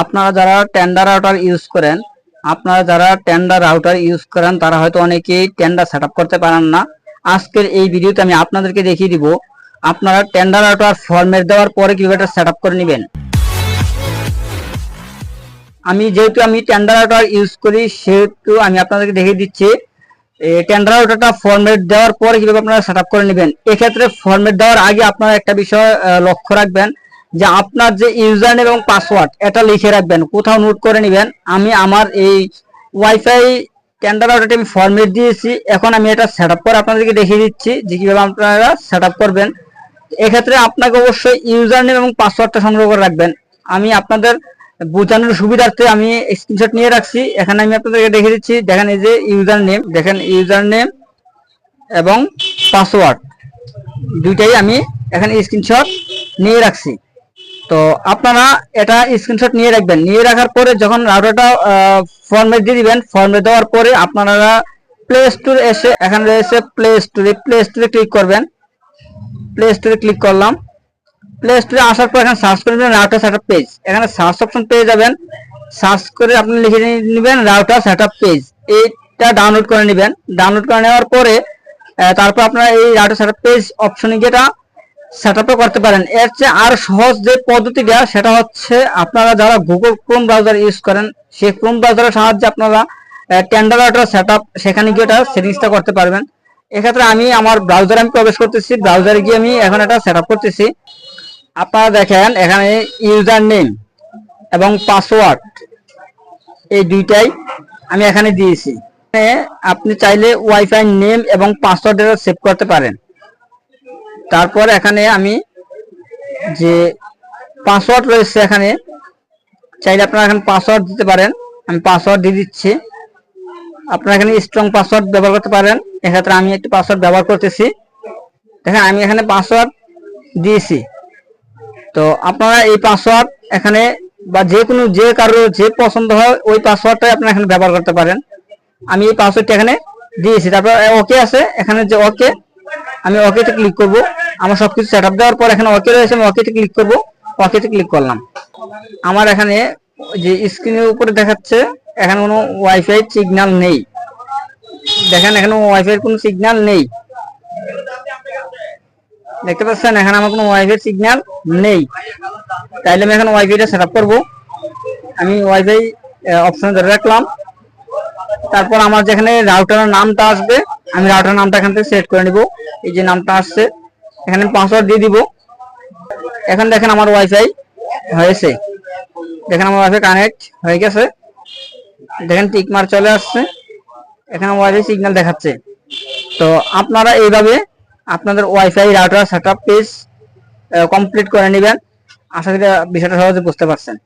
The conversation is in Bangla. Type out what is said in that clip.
আপনারা যারা টেন্ডার রাউটার ইউজ করেন, আপনারা যারা টেন্ডার রাউটার ইউজ করেন, তারা হয়তো অনেকেই টেন্ডার সেট করতে পারেন না। আজকের এই ভিডিওতে আমি আপনাদেরকে দেখিয়ে দিব, আপনারা টেন্ডার রাউটার ফরম্যাট দেওয়ার পরে কীভাবে এটা সেট করে নেবেন। আমি যেহেতু আমি টেন্ডার রাউটার ইউজ করি, সেহেতু আমি আপনাদেরকে দেখিয়ে দিচ্ছি টেন্ডার রাউটারটা ফরম্যাট দেওয়ার পরে কীভাবে আপনারা সেট করে নেবেন। এক্ষেত্রে ফরম্যাট দেওয়ার আগে আপনারা একটা বিষয় লক্ষ্য রাখবেন যে আপনার যে ইউজার নেম এবং পাসওয়ার্ড এটা লিখে রাখবেন, কোথাও নোট করে নেবেন। আমি আমার এই ওয়াইফাই টেন্ডার আমি ফরম্যাট দিয়েছি। এখন আমি এটা সেট আপ করে আপনাদেরকে দেখিয়ে দিচ্ছি যে কীভাবে আপনারা সেট আপ করবেন। এক্ষেত্রে আপনাকে অবশ্যই ইউজার নেম এবং পাসওয়ার্ডটা সংগ্রহ করে রাখবেন। আমি আপনাদের বোঝানোর সুবিধার্থে আমি স্ক্রিনশট নিয়ে রাখছি। এখানে আমি আপনাদেরকে দেখে দিচ্ছি, দেখেন এই যে ইউজার নেম দেখেন ইউজার নেম এবং পাসওয়ার্ড দুইটাই আমি এখানে স্ক্রিনশট নিয়ে রাখছি। তো আপনারা এটা স্ক্রিনশট নিয়ে রাখবেন। নিয়ে রাখার পরে যখন রাউটারটা ফর্মে দিয়ে দিবেন ফর্মে দেওয়ার পরে আপনারা প্লে স্টোর এসে, এখানে রয়েছে প্লে স্টোরে প্লে স্টোরে ক্লিক করবেন। প্লে স্টোরে ক্লিক করলাম। প্লে স্টোরে আসার পর এখানে সার্চ করে নেবেন রাউটার সেটআপ পেজ এখানে সার্চ অপশন পেয়ে যাবেন। সার্চ করে আপনি লিখে নেবেন রাউটার সেটআপ পেজ এইটা ডাউনলোড করে নেবেন। ডাউনলোড করে নেওয়ার পরে তারপর আপনারা এই রাউটার সেটআপ পেজ অপশনে গিয়ে সেটআপও করতে পারেন। এর চেয়ে আর সহজ যে পদ্ধতিটা, সেটা হচ্ছে আপনারা যারা গুগল ক্রোম ব্রাউজার ইউজ করেন, সেই ক্রোম ব্রাউজারের সাহায্যে আপনারা টেন্ডার রাউটার সেটআপ সেখানে গিয়ে এটা সেটিংসটা করতে পারবেন। এক্ষেত্রে আমি আমার ব্রাউজারে আমি প্রবেশ করতেছি ব্রাউজারে গিয়ে আমি এখন এটা সেটআপ করতেছি। আপনারা দেখেন, এখানে ইউজার নেম এবং পাসওয়ার্ড এই দুইটাই আমি এখানে দিয়েছি। আপনি চাইলে ওয়াইফাই নেম এবং পাসওয়ার্ড সেভ করতে পারেন। তারপর এখানে আমি যে পাসওয়ার্ড রয়েছে এখানে, চাইলে আপনারা এখানে পাসওয়ার্ড দিতে পারেন। আমি পাসওয়ার্ড দিয়ে দিচ্ছি। আপনারা এখানে স্ট্রং পাসওয়ার্ড ব্যবহার করতে পারেন। এক্ষেত্রে আমি একটি পাসওয়ার্ড ব্যবহার করতেছি। দেখেন, আমি এখানে পাসওয়ার্ড দিয়েছি। তো আপনারা এই পাসওয়ার্ড এখানে বা যে কোনো যে কারও যে পছন্দ হয়, ওই পাসওয়ার্ডটাই আপনারা এখানে ব্যবহার করতে পারেন। আমি এই পাসওয়ার্ডটা এখানে দিয়েছি। তারপর ওকে আছে। এখানে যে ওকে আমি ওকেতে ক্লিক করব। আমার সবকিছু সেট আপ দেওয়ার পর এখানে ওকে রয়েছে, আমি ওকেতে ক্লিক করব। ওকেতে ক্লিক করলাম। আমার এখানে যে স্ক্রিনের উপরে দেখাচ্ছে, এখানে কোনো ওয়াইফাই সিগন্যাল নেই। দেখেন, এখানে ওয়াইফাই কোনো সিগন্যাল নেই। দেখতে পাচ্ছেন, এখানে আমার কোনো ওয়াইফাই সিগন্যাল নেই। তাইলে আমি এখন ওয়াইফাইটা সেট আপ করব। আমি ওয়াইফাই অপশনে ধরে রাখলাম। তারপর আমার যেখানে রাউটারের নামটা আসবে, আমি রাউটার নামটা এখান থেকে সেট করে নিব। এই যে নামটা আসছে এখানে পাসওয়ার্ড দিয়ে দিব। এখন দেখেন আমার ওয়াইফাই হয়েছে। দেখেন আমার ওয়াইফাই কানেক্ট হয়ে গেছে। দেখেন টিকমার চলে আসছে। এখানে ওয়াইফাই সিগন্যাল দেখাচ্ছে। তো আপনারা এইভাবে আপনাদের WiFi router setup page complete করে নেবেন। আশা করি বিষয়টা সহজে বুঝতে পারছেন।